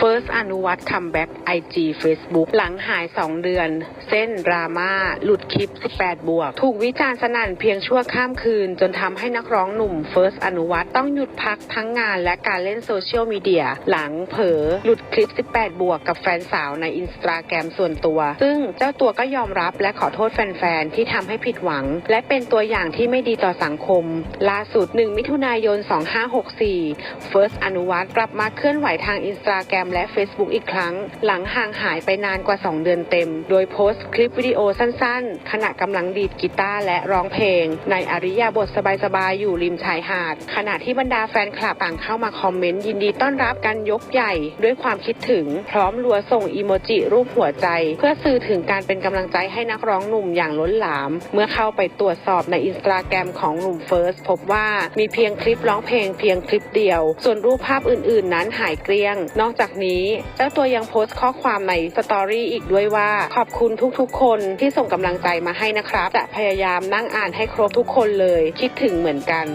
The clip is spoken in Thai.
First อนุวัตรคัมแบ็ก IG Facebook หลังหาย 2 เดือน เส้นดราม่าหลุดคลิป 18 บวก ถูกวิจารณ์สนั่นเพียงชั่วข้ามคืน จนทำให้นักร้องหนุ่ม First อนุวัตรต้องหยุดพักทั้งงานและการเล่นโซเชียลมีเดีย หลังเผลอหลุดคลิป 18 บวก กับแฟนสาวในอินสตาแกรมส่วนตัว ซึ่งเจ้าตัวก็ยอมรับและขอโทษแฟนๆที่ทำให้ผิดหวัง และเป็นตัวอย่างที่ไม่ดีต่อสังคม ล่าสุด 1 มิถุนายน 2564 First อนุวัตรกลับมาเคลื่อนไหวทางอินสตาแกรมและ Facebook อีกครั้ง หลังห่างหายไปนานกว่า 2 เดือนเต็ม โดยโพสต์คลิปวิดีโอสั้นๆ ขณะกำลังดีดกีตาร์และร้องเพลง ในอริยาบทสบายๆ อยู่ริมชายหาด ขณะที่บรรดาแฟนคลับต่างเข้ามาคอมเมนต์ยินดีต้อนรับกันยกใหญ่ด้วยความคิดถึง พร้อมรัวส่งอีโมจิรูปหัวใจ เพื่อสื่อถึงการเป็นกำลังใจให้นักร้องหนุ่มอย่างล้นหลาม เมื่อเข้าไปตรวจสอบในอินสตาแกรมของหนุ่มเฟิร์สพบว่ามีเพียงคลิปร้องเพลงเพียงคลิปเดียว ส่วนรูปภาพอื่นๆ นั้นหายเกลี้ยง นอกจากนี้เจ้าตัวยังโพสต์ข้อความในสตอรี่อีกด้วยว่า ขอบคุณทุกๆ คนที่ส่งกำลังใจมาให้นะครับ จะพยายามนั่งอ่านให้ครบทุกคนเลย คิดถึงเหมือนกัน